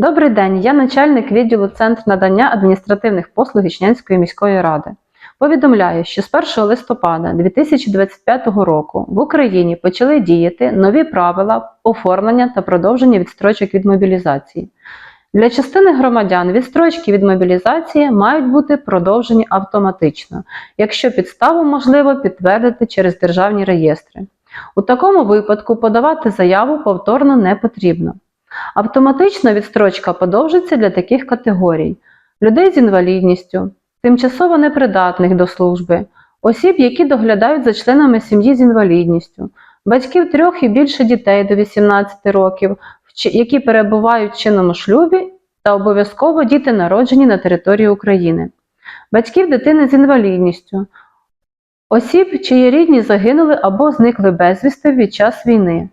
Добрий день, я начальник відділу Центр надання адміністративних послуг Ічнянської міської ради. Повідомляю, що з 1 листопада 2025 року в Україні почали діяти нові правила оформлення та продовження відстрочок від мобілізації. Для частини громадян відстрочки від мобілізації мають бути продовжені автоматично, якщо підставу можливо підтвердити через державні реєстри. У такому випадку подавати заяву повторно не потрібно. Автоматична відстрочка подовжиться для таких категорій: людей з інвалідністю, тимчасово непридатних до служби, осіб, які доглядають за членами сім'ї з інвалідністю, батьків трьох і більше дітей до 18 років, які перебувають в чинному шлюбі, та обов'язково діти народжені на території України, батьків дитини з інвалідністю, осіб, чиї рідні загинули або зникли безвісти під час війни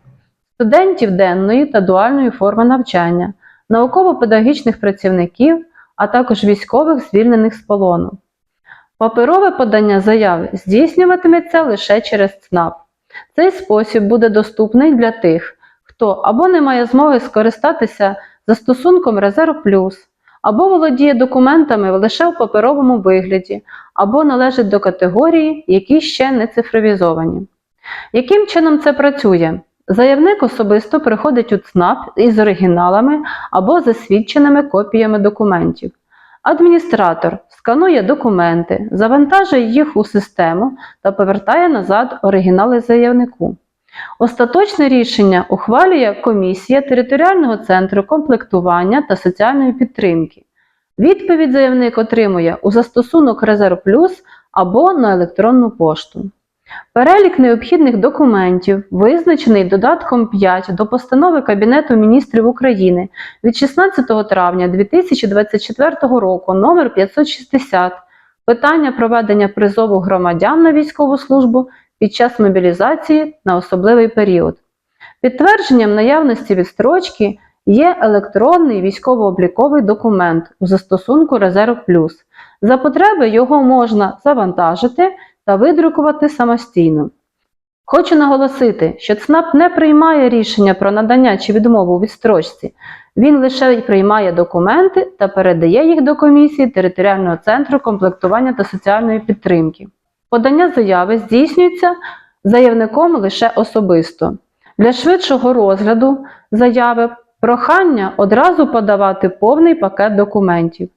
студентів денної та дуальної форми навчання, науково-педагогічних працівників, а також військових, звільнених з полону. Паперове подання заяв здійснюватиметься лише через ЦНАП. Цей спосіб буде доступний для тих, хто або не має змоги скористатися застосунком Резерв Плюс, або володіє документами лише в паперовому вигляді, або належить до категорії, які ще не цифровізовані. Яким чином це працює? Заявник особисто приходить у ЦНАП із оригіналами або засвідченими копіями документів. Адміністратор сканує документи, завантажує їх у систему та повертає назад оригінали заявнику. Остаточне рішення ухвалює комісія територіального центру комплектування та соціальної підтримки. Відповідь заявник отримує у застосунок Резерв Плюс або на електронну пошту. Перелік необхідних документів визначений додатком 5 до постанови Кабінету міністрів України від 16 травня 2024 року номер 560 питання проведення призову громадян на військову службу під час мобілізації на особливий період. Підтвердженням наявності відстрочки є електронний військово-обліковий документ у застосунку Резерв Плюс. За потреби його можна завантажити та видрукувати самостійно. Хочу наголосити, що ЦНАП не приймає рішення про надання чи відмову у відстрочці. Він лише приймає документи та передає їх до комісії територіального центру комплектування та соціальної підтримки. Подання заяви здійснюється заявником лише особисто. Для швидшого розгляду заяви прохання одразу подавати повний пакет документів.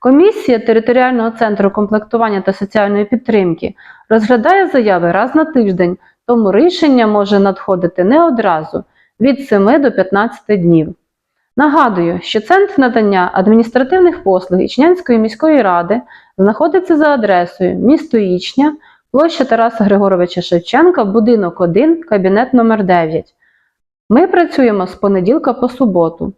Комісія територіального центру комплектування та соціальної підтримки розглядає заяви раз на тиждень, тому рішення може надходити не одразу від 7 до 15 днів. Нагадую, що центр надання адміністративних послуг Ічнянської міської ради знаходиться за адресою місто Ічня, площа Тараса Григоровича Шевченка, будинок 1, кабінет номер 9. Ми працюємо з понеділка по суботу.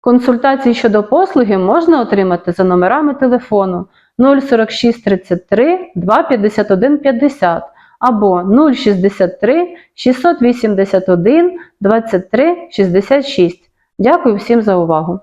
Консультації щодо послуги можна отримати за номерами телефону 046 33 251 50 або 063 681 23 66. Дякую всім за увагу!